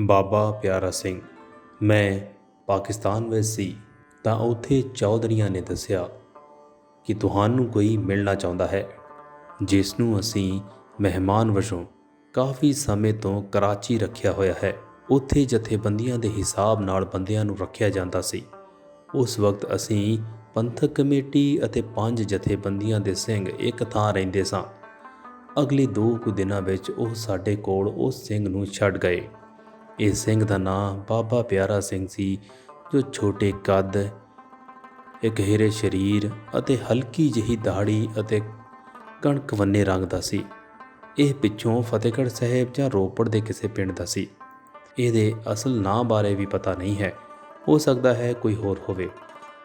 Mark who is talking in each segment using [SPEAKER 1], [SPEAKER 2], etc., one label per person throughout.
[SPEAKER 1] ਬਾਬਾ ਪਿਆਰਾ ਸਿੰਘ, ਮੈਂ ਪਾਕਿਸਤਾਨ ਵਿੱਚ ਸੀ, ਤਾਂ ਉੱਥੇ ਚੌਧਰੀਆਂ ਨੇ ਦੱਸਿਆ ਕਿ ਤੁਹਾਨੂੰ ਕੋਈ ਮਿਲਣਾ ਚਾਹੁੰਦਾ ਹੈ ਜਿਸ ਨੂੰ ਅਸੀਂ ਮਹਿਮਾਨ ਵਜੋਂ ਕਾਫੀ ਸਮੇਂ ਤੋਂ ਕਰਾਚੀ ਰੱਖਿਆ ਹੋਇਆ ਹੈ। ਉੱਥੇ ਜਥੇਬੰਦੀਆਂ ਦੇ ਹਿਸਾਬ ਨਾਲ ਬੰਦਿਆਂ ਨੂੰ ਰੱਖਿਆ ਜਾਂਦਾ ਸੀ। ਉਸ ਵਕਤ ਅਸੀਂ ਪੰਥਕ ਕਮੇਟੀ ਅਤੇ ਪੰਜ ਜਥੇਬੰਦੀਆਂ ਦੇ ਸਿੰਘ ਇੱਕ ਥਾਂ ਰਹਿੰਦੇ ਸਾਂ। ਅਗਲੇ ਦੋ ਕੁ ਦਿਨਾਂ ਵਿੱਚ ਉਹ ਸਾਡੇ ਕੋਲ ਉਸ ਸਿੰਘ ਨੂੰ ਛੱਡ ਗਏ। ਇਹ ਸਿੰਘ ਦਾ ਨਾਂ ਬਾਬਾ ਪਿਆਰਾ ਸਿੰਘ ਸੀ, ਜੋ ਛੋਟੇ ਕੱਦ, ਇੱਕ ਹੀਰੇ ਸਰੀਰ ਅਤੇ ਹਲਕੀ ਜਿਹੀ ਦਾੜੀ ਅਤੇ ਕਣਕ ਵੰਨੇ ਰੰਗ ਦਾ ਸੀ। ਇਹ ਪਿੱਛੋਂ ਫਤਿਹਗੜ੍ਹ ਸਾਹਿਬ ਜਾਂ ਰੋਪੜ ਦੇ ਕਿਸੇ ਪਿੰਡ ਦਾ ਸੀ। ਇਹਦੇ ਅਸਲ ਨਾਂ ਬਾਰੇ ਵੀ ਪਤਾ ਨਹੀਂ ਹੈ। ਹੋ ਸਕਦਾ ਹੈ ਕੋਈ ਹੋਰ ਹੋਵੇ,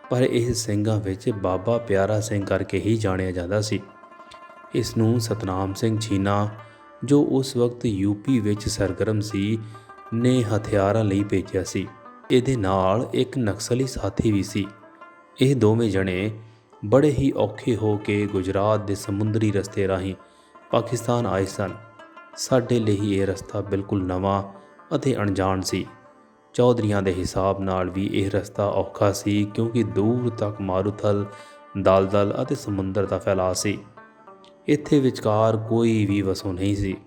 [SPEAKER 1] ਪਰ ਇਹ ਸਿੰਘਾਂ ਵਿੱਚ ਬਾਬਾ ਪਿਆਰਾ ਸਿੰਘ ਕਰਕੇ ਹੀ ਜਾਣਿਆ ਜਾਂਦਾ ਸੀ। ਇਸ ਨੂੰ ਸਤਨਾਮ ਸਿੰਘ ਛੀਨਾ, ਜੋ ਉਸ ਵਕਤ ਯੂਪੀ ਵਿੱਚ ਸਰਗਰਮ ਸੀ ਨੇ ਹਥਿਆਰਾਂ ਲਈ ਭੇਜਿਆ ਸੀ। ਇਹਦੇ ਨਾਲ ਇੱਕ ਨਕਸਲੀ ਸਾਥੀ ਵੀ ਸੀ। ਇਹ ਦੋਵੇਂ ਜਣੇ ਬੜੇ ਹੀ ਔਖੇ ਹੋ ਕੇ ਗੁਜਰਾਤ ਦੇ ਸਮੁੰਦਰੀ ਰਸਤੇ ਰਾਹੀਂ ਪਾਕਿਸਤਾਨ ਆਏ ਸਨ। ਸਾਡੇ ਲਈ ਇਹ ਰਸਤਾ ਬਿਲਕੁਲ ਨਵਾਂ ਅਤੇ ਅਣਜਾਣ ਸੀ। ਚੌਧਰੀਆਂ ਦੇ ਹਿਸਾਬ ਨਾਲ ਵੀ ਇਹ ਰਸਤਾ ਔਖਾ ਸੀ ਕਿਉਂਕਿ ਦੂਰ ਤੱਕ ਮਾਰੂਥਲ, ਦਲਦਲ ਅਤੇ ਸਮੁੰਦਰ ਦਾ ਫੈਲਾਅ ਸੀ। ਇੱਥੇ ਵਿਚਕਾਰ ਕੋਈ ਵੀ ਵਸੋਂ ਨਹੀਂ ਸੀ।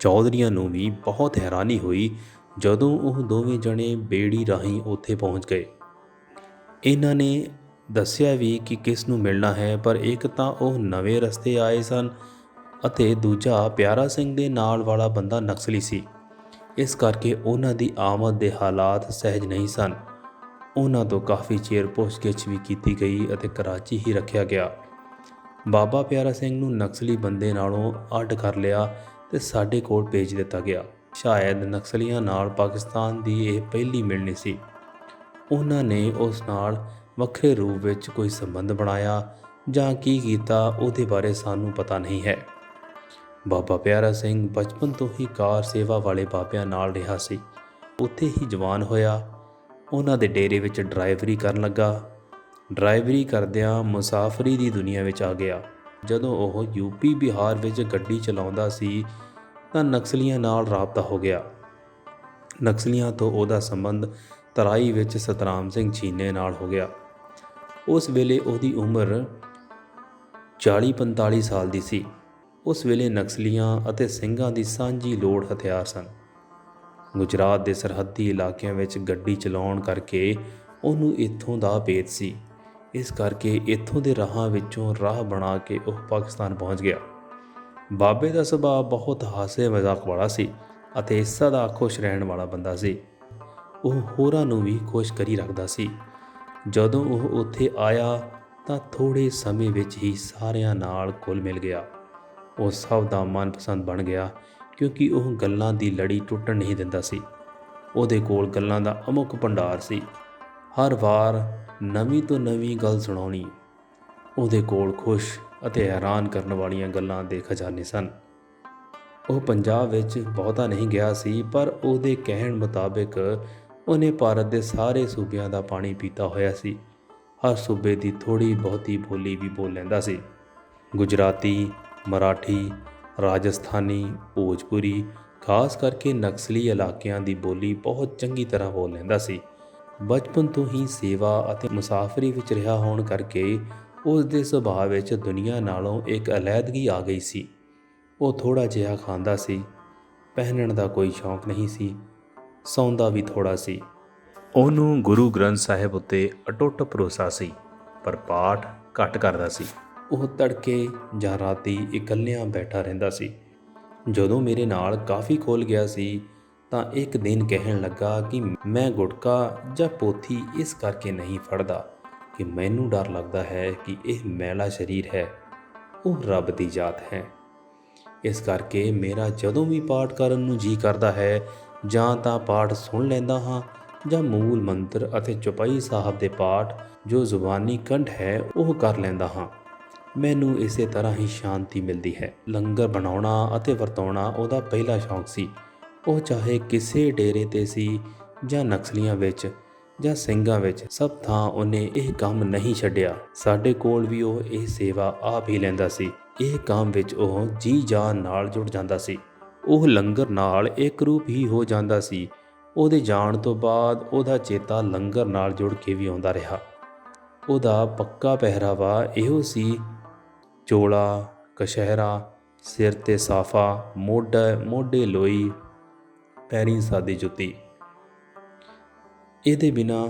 [SPEAKER 1] ਚੌਧਰੀਆਂ ਨੂੰ ਵੀ ਬਹੁਤ ਹੈਰਾਨੀ ਹੋਈ ਜਦੋਂ ਉਹ ਦੋਵੇਂ ਜਣੇ ਬੇੜੀ ਰਾਹੀਂ ਉੱਥੇ ਪਹੁੰਚ ਗਏ। ਇਹਨਾਂ ਨੇ ਦੱਸਿਆ ਵੀ ਕਿ ਕਿਸ ਨੂੰ ਮਿਲਣਾ ਹੈ, ਪਰ ਇੱਕ ਤਾਂ ਉਹ ਨਵੇਂ ਰਸਤੇ ਆਏ ਸਨ ਅਤੇ ਦੂਜਾ ਪਿਆਰਾ ਸਿੰਘ ਦੇ ਨਾਲ ਵਾਲਾ ਬੰਦਾ ਨਕਸਲੀ ਸੀ। ਇਸ ਕਰਕੇ ਉਹਨਾਂ ਦੀ ਆਮਦ ਦੇ ਹਾਲਾਤ ਸਹਿਜ ਨਹੀਂ ਸਨ। ਉਹਨਾਂ ਤੋਂ ਕਾਫੀ ਚਿਰ ਪੁੱਛਗਿੱਛ ਵੀ ਕੀਤੀ ਗਈ ਅਤੇ ਕਰਾਚੀ ਹੀ ਰੱਖਿਆ ਗਿਆ। ਬਾਬਾ ਪਿਆਰਾ ਸਿੰਘ ਨੂੰ ਨਕਸਲੀ ਬੰਦੇ ਨਾਲੋਂ ਅੱਡ ਕਰ ਲਿਆ ਤੇ ਸਾਡੇ ਕੋਲ ਭੇਜ ਦਿੱਤਾ ਗਿਆ। ਸ਼ਾਇਦ ਨਕਸਲੀਆਂ ਨਾਲ ਪਾਕਿਸਤਾਨ ਦੀ ਇਹ ਪਹਿਲੀ ਮਿਲਣੀ ਸੀ। ਉਹਨਾਂ ਨੇ ਉਸ ਨਾਲ ਵੱਖਰੇ ਰੂਪ ਵਿੱਚ ਕੋਈ ਸੰਬੰਧ ਬਣਾਇਆ ਜਾਂ ਕੀ ਕੀਤਾ, ਉਹਦੇ ਬਾਰੇ ਸਾਨੂੰ ਪਤਾ ਨਹੀਂ ਹੈ। ਬਾਬਾ ਪਿਆਰਾ ਸਿੰਘ ਬਚਪਨ ਤੋਂ ਹੀ ਕਾਰ ਸੇਵਾ ਵਾਲੇ ਬਾਬਿਆਂ ਨਾਲ ਰਿਹਾ ਸੀ। ਉੱਥੇ ਹੀ ਜਵਾਨ ਹੋਇਆ। ਉਹਨਾਂ ਦੇ ਡੇਰੇ ਵਿੱਚ ਡਰਾਈਵਰੀ ਕਰਨ ਲੱਗਾ। ਡਰਾਈਵਰੀ ਕਰਦਿਆਂ ਮੁਸਾਫਰੀ ਦੀ ਦੁਨੀਆ ਵਿੱਚ ਆ ਗਿਆ। ਜਦੋਂ ਉਹ ਯੂਪੀ ਬਿਹਾਰ ਵਿੱਚ ਗੱਡੀ ਚਲਾਉਂਦਾ ਸੀ, ਤਾਂ ਨਕਸਲੀਆਂ ਨਾਲ ਰਾਬਤਾ ਹੋ ਗਿਆ। ਨਕਸਲੀਆਂ ਤੋਂ ਉਹਦਾ ਸੰਬੰਧ ਤਰਾਈ ਵਿੱਚ ਸਤਰਾਮ ਸਿੰਘ ਛੀਨੇ ਨਾਲ ਹੋ ਗਿਆ। ਉਸ ਵੇਲੇ ਉਹਦੀ ਉਮਰ 40-45 ਸਾਲ ਦੀ ਸੀ। ਉਸ ਵੇਲੇ ਨਕਸਲੀਆਂ ਅਤੇ ਸਿੰਘਾਂ ਦੀ ਸਾਂਝੀ ਲੋੜ ਹਥਿਆਰ ਸਨ। ਗੁਜਰਾਤ ਦੇ ਸਰਹੱਦੀ ਇਲਾਕਿਆਂ ਵਿੱਚ ਗੱਡੀ ਚਲਾਉਣ ਕਰਕੇ ਉਹਨੂੰ ਇੱਥੋਂ ਦਾ ਭੇਦ ਸੀ। ਇਸ ਕਰਕੇ ਇੱਥੋਂ ਦੇ ਰਾਹਾਂ ਵਿੱਚੋਂ ਰਾਹ ਬਣਾ ਕੇ ਉਹ ਪਾਕਿਸਤਾਨ ਪਹੁੰਚ ਗਿਆ। ਬਾਬੇ ਦਾ ਸੁਭਾਅ ਬਹੁਤ ਹਾਸੇ ਮਜ਼ਾਕ ਵਾਲਾ ਸੀ ਅਤੇ ਸਦਾ ਖੁਸ਼ ਰਹਿਣ ਵਾਲਾ ਬੰਦਾ ਸੀ। ਉਹ ਹੋਰਾਂ ਨੂੰ ਵੀ ਖੁਸ਼ ਕਰੀ ਰੱਖਦਾ ਸੀ। ਜਦੋਂ ਉਹ ਉੱਥੇ ਆਇਆ ਤਾਂ ਥੋੜੇ ਸਮੇਂ ਵਿੱਚ ਹੀ ਸਾਰਿਆਂ ਨਾਲ ਘੁਲ ਮਿਲ ਗਿਆ। ਉਹ ਸਭ ਦਾ ਮਨਪਸੰਦ ਬਣ ਗਿਆ ਕਿਉਂਕਿ ਉਹ ਗੱਲਾਂ ਦੀ ਲੜੀ ਟੁੱਟਣ ਨਹੀਂ ਦਿੰਦਾ ਸੀ। ਉਹਦੇ ਕੋਲ ਗੱਲਾਂ ਦਾ ਅਮੁੱਕ ਭੰਡਾਰ ਸੀ। ਹਰ ਵਾਰ ਨਵੀਂ ਤੋਂ ਨਵੀਂ ਗੱਲ ਸੁਣਾਉਣੀ। ਉਹਦੇ ਕੋਲ ਖੁਸ਼ ਅਤੇ ਹੈਰਾਨ ਕਰਨ ਵਾਲੀਆਂ ਗੱਲਾਂ ਦੇ ਖਜ਼ਾਨੇ ਸਨ। ਉਹ ਪੰਜਾਬ ਵਿੱਚ ਬਹੁਤਾ ਨਹੀਂ ਗਿਆ ਸੀ, ਪਰ ਉਹਦੇ ਕਹਿਣ ਮੁਤਾਬਕ ਉਹਨੇ ਭਾਰਤ ਦੇ ਸਾਰੇ ਸੂਬਿਆਂ ਦਾ ਪਾਣੀ ਪੀਤਾ ਹੋਇਆ ਸੀ। ਹਰ ਸੂਬੇ ਦੀ ਥੋੜੀ ਬਹੁਤੀ ਬੋਲੀ ਵੀ ਬੋਲ ਲੈਂਦਾ ਸੀ। ਗੁਜਰਾਤੀ, ਮਰਾਠੀ, ਰਾਜਸਥਾਨੀ, ਭੋਜਪੁਰੀ, ਖਾਸ ਕਰਕੇ ਨਕਸਲੀ ਇਲਾਕਿਆਂ ਦੀ ਬੋਲੀ ਬਹੁਤ ਚੰਗੀ ਤਰ੍ਹਾਂ ਬੋਲ ਲੈਂਦਾ ਸੀ। ਬਚਪਨ ਤੋਂ ਹੀ ਸੇਵਾ ਅਤੇ ਮੁਸਾਫਰੀ ਵਿੱਚ ਰਿਹਾ ਹੋਣ ਕਰਕੇ ਉਸ ਦੇ ਸੁਭਾਅ ਵਿੱਚ ਦੁਨੀਆ ਨਾਲੋਂ ਇੱਕ ਅਲੈਦਗੀ ਆ ਗਈ ਸੀ। ਉਹ ਥੋੜਾ ਜਿਹਾ ਖਾਂਦਾ ਸੀ, ਪਹਿਨਣ ਦਾ ਕੋਈ ਸ਼ੌਂਕ ਨਹੀਂ ਸੀ, ਸੌਂਦਾ ਵੀ ਥੋੜਾ ਸੀ। ਉਹਨੂੰ ਗੁਰੂ ਗ੍ਰੰਥ ਸਾਹਿਬ ਉੱਤੇ ਅਟੁੱਟ ਭਰੋਸਾ ਸੀ, ਪਰ ਪਾਠ ਘੱਟ ਕਰਦਾ ਸੀ। ਉਹ ਤੜਕੇ ਜਾਂ ਰਾਤੀ ਇਕੱਲਿਆਂ ਬੈਠਾ ਰਹਿੰਦਾ ਸੀ। ਜਦੋਂ ਮੇਰੇ ਨਾਲ ਕਾਫੀ ਖੋਲ ਗਿਆ ਸੀ ਤਾਂ ਇੱਕ ਦਿਨ ਕਹਿਣ ਲੱਗਾ ਕਿ ਮੈਂ ਗੁਟਕਾ ਜਾਂ ਪੋਥੀ ਇਸ ਕਰਕੇ ਨਹੀਂ ਫੜਦਾ ਕਿ ਮੈਨੂੰ ਡਰ ਲੱਗਦਾ ਹੈ ਕਿ ਇਹ ਮੈਲਾ ਸਰੀਰ ਹੈ, ਉਹ ਰੱਬ ਦੀ ਜਾਤ ਹੈ। ਇਸ ਕਰਕੇ ਮੇਰਾ ਜਦੋਂ ਵੀ ਪਾਠ ਕਰਨ ਨੂੰ ਜੀ ਕਰਦਾ ਹੈ, ਜਾਂ ਤਾਂ ਪਾਠ ਸੁਣ ਲੈਂਦਾ ਹਾਂ, ਜਾਂ ਮੂਲ ਮੰਤਰ ਅਤੇ ਚੁਪਾਈ ਸਾਹਿਬ ਦੇ ਪਾਠ ਜੋ ਜ਼ੁਬਾਨੀ ਕੰਠ ਹੈ, ਉਹ ਕਰ ਲੈਂਦਾ ਹਾਂ। ਮੈਨੂੰ ਇਸੇ ਤਰ੍ਹਾਂ ਹੀ ਸ਼ਾਂਤੀ ਮਿਲਦੀ ਹੈ। ਲੰਗਰ ਬਣਾਉਣਾ ਅਤੇ ਵਰਤਾਉਣਾ ਉਹਦਾ ਪਹਿਲਾ ਸ਼ੌਂਕ ਸੀ। ਉਹ ਚਾਹੇ ਕਿਸੇ ਡੇਰੇ ਤੇ ਸੀ ਜਾਂ ਨਕਸਲੀਆਂ ਵਿੱਚ ਜਾਂ ਸਿੰਘਾਂ ਵਿੱਚ, ਸਭ ਥਾਂ ਉਹਨੇ ਇਹ ਕੰਮ ਨਹੀਂ ਛੱਡਿਆ। ਸਾਡੇ ਕੋਲ ਵੀ ਉਹ ਇਹ ਸੇਵਾ ਆਪ ਹੀ ਲੈਂਦਾ ਸੀ। ਇਹ ਕੰਮ ਵਿੱਚ ਉਹ ਜੀ ਜਾਨ ਨਾਲ ਜੁੜ ਜਾਂਦਾ ਸੀ। ਉਹ ਲੰਗਰ ਨਾਲ ਇੱਕ ਰੂਪ ਹੀ ਹੋ ਜਾਂਦਾ ਸੀ। ਉਹਦੇ ਜਾਣ ਤੋਂ ਬਾਅਦ ਉਹਦਾ ਚੇਤਾ ਲੰਗਰ ਨਾਲ ਜੁੜ ਕੇ ਵੀ ਆਉਂਦਾ ਰਿਹਾ। ਉਹਦਾ ਪੱਕਾ ਪਹਿਰਾਵਾ ਇਹੋ ਸੀ। ਚੋਲਾ, ਕਸ਼ਹਿਰਾ, ਸਿਰ ਤੇ ਸਾਫਾ, ਮੋਢੇ ਮੋਢੇ ਲੋਈ ਪੈਰੀਂ ਸਾਦੀ ਜੁੱਤੀ। ਇਹਦੇ ਬਿਨਾ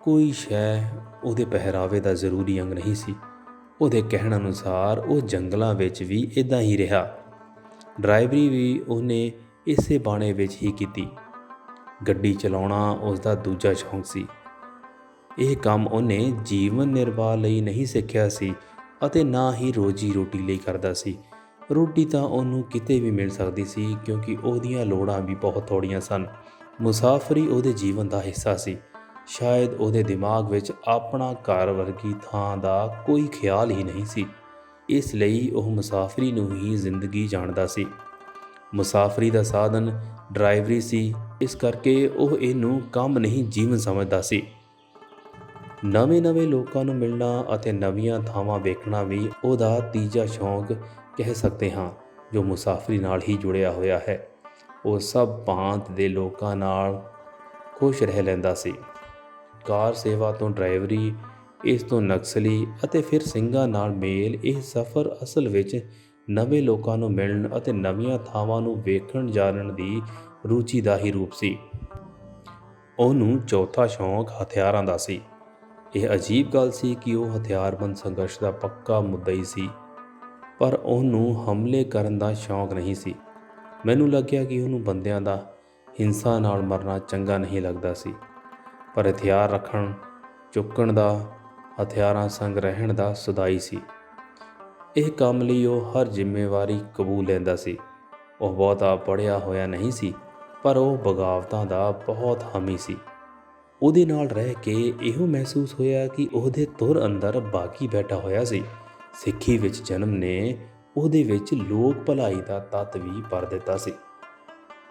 [SPEAKER 1] ਕੋਈ ਸ਼ੈ ਉਹਦੇ ਪਹਿਰਾਵੇ ਦਾ ਜ਼ਰੂਰੀ ਅੰਗ ਨਹੀਂ ਸੀ। ਉਹਦੇ ਕਹਿਣ ਅਨੁਸਾਰ ਉਹ ਜੰਗਲਾਂ ਵਿੱਚ ਵੀ ਇਦਾਂ ਹੀ ਰਿਹਾ। ਡਰਾਈਵਰੀ ਵੀ ਉਹਨੇ ਇਸੇ ਬਾਣੇ ਵਿੱਚ ਹੀ ਕੀਤੀ। ਗੱਡੀ ਚਲਾਉਣਾ ਉਸ ਦਾ ਦੂਜਾ ਸ਼ੌਂਕ ਸੀ। ਇਹ ਕੰਮ ਉਹਨੇ ਜੀਵਨ ਨਿਰਵਾਹ ਲਈ ਨਹੀਂ ਸਿੱਖਿਆ ਸੀ ਅਤੇ ਨਾ ਹੀ ਰੋਜੀ ਰੋਟੀ ਲਈ ਕਰਦਾ ਸੀ। ਰੋਟੀ ਤਾਂ ਉਹਨੂੰ ਕਿਤੇ ਵੀ ਮਿਲ ਸਕਦੀ ਸੀ ਕਿਉਂਕਿ ਉਹਦੀਆਂ ਲੋੜਾਂ ਵੀ ਬਹੁਤ ਥੋੜੀਆਂ ਸਨ। ਮੁਸਾਫਰੀ ਉਹਦੇ ਜੀਵਨ ਦਾ ਹਿੱਸਾ ਸੀ। ਸ਼ਾਇਦ ਉਹਦੇ ਦਿਮਾਗ ਵਿੱਚ ਆਪਣਾ ਘਰ ਵਰਗੀ ਥਾਂ ਦਾ ਕੋਈ ਖਿਆਲ ਹੀ ਨਹੀਂ ਸੀ। ਇਸ ਲਈ ਉਹ ਮੁਸਾਫਰੀ ਨੂੰ ਹੀ ਜ਼ਿੰਦਗੀ ਜਾਣਦਾ ਸੀ। ਮੁਸਾਫਰੀ ਦਾ ਸਾਧਨ ਡਰਾਈਵਰੀ ਸੀ। ਇਸ ਕਰਕੇ ਉਹ ਇਹਨੂੰ ਕੰਮ ਨਹੀਂ ਜੀਵਨ ਸਮਝਦਾ ਸੀ। ਨਵੇਂ-ਨਵੇਂ ਲੋਕਾਂ ਨੂੰ ਮਿਲਣਾ ਅਤੇ ਨਵੀਆਂ ਥਾਵਾਂ ਵੇਖਣਾ ਵੀ ਉਹਦਾ ਤੀਜਾ ਸ਼ੌਂਕ ਕਹਿ ਸਕਦੇ ਹਾਂ, ਜੋ ਮੁਸਾਫਰੀ ਨਾਲ ਹੀ ਜੁੜਿਆ ਹੋਇਆ ਹੈ। ਉਹ ਸਭ ਭਾਂਤ ਦੇ ਲੋਕਾਂ ਨਾਲ ਖੁਸ਼ ਰਹਿ ਲੈਂਦਾ ਸੀ। ਕਾਰ ਸੇਵਾ ਤੋਂ ਡਰਾਈਵਰੀ, ਇਸ ਤੋਂ ਨਕਸਲੀ ਅਤੇ ਫਿਰ ਸਿੰਘਾਂ ਨਾਲ ਮੇਲ, ਇਹ ਸਫ਼ਰ ਅਸਲ ਵਿੱਚ ਨਵੇਂ ਲੋਕਾਂ ਨੂੰ ਮਿਲਣ ਅਤੇ ਨਵੀਆਂ ਥਾਵਾਂ ਨੂੰ ਵੇਖਣ ਜਾਣਨ ਦੀ ਰੁਚੀ ਦਾ ਹੀ ਰੂਪ ਸੀ। ਉਹਨੂੰ ਚੌਥਾ ਸ਼ੌਂਕ ਹਥਿਆਰਾਂ ਦਾ ਸੀ। ਇਹ ਅਜੀਬ ਗੱਲ ਸੀ ਕਿ ਉਹ ਹਥਿਆਰਬੰਦ ਸੰਘਰਸ਼ ਦਾ ਪੱਕਾ ਮੁੱਦਈ ਸੀ। ਪਰ ਉਹਨੂੰ ਹਮਲੇ ਕਰਨ ਦਾ ਸ਼ੌਂਕ ਨਹੀਂ ਸੀ। ਮੈਨੂੰ ਲੱਗਿਆ ਕਿ ਉਹਨੂੰ ਬੰਦਿਆਂ ਦਾ ਹਿੰਸਾ ਨਾਲ ਮਰਨਾ ਚੰਗਾ ਨਹੀਂ ਲੱਗਦਾ ਸੀ। ਪਰ ਹਥਿਆਰ ਰੱਖਣ, ਚੁੱਕਣ ਦਾ, ਹਥਿਆਰਾਂ ਸੰਗ ਰਹਿਣ ਦਾ ਸੁਦਾਈ ਸੀ। ਇਹ ਕੰਮ ਲਈ ਉਹ ਹਰ ਜ਼ਿੰਮੇਵਾਰੀ ਕਬੂਲ ਲੈਂਦਾ ਸੀ। ਉਹ ਬਹੁਤਾ ਪੜਿਆ ਹੋਇਆ ਨਹੀਂ ਸੀ, ਪਰ ਉਹ ਬਗਾਵਤਾਂ ਦਾ ਬਹੁਤ ਹਾਮੀ ਸੀ। ਉਹਦੇ ਨਾਲ ਰਹਿ ਕੇ ਇਹੋ ਮਹਿਸੂਸ ਹੋਇਆ ਕਿ ਉਹਦੇ ਤੁਰ ਅੰਦਰ ਬਾਕੀ ਬੈਠਾ ਹੋਇਆ ਸੀ। ਸਿੱਖੀ ਵਿੱਚ ਜਨਮ ਨੇ ਉਹਦੇ ਵਿੱਚ ਲੋਕ ਭਲਾਈ ਦਾ ਤੱਤ ਵੀ ਭਰ ਦਿੱਤਾ ਸੀ।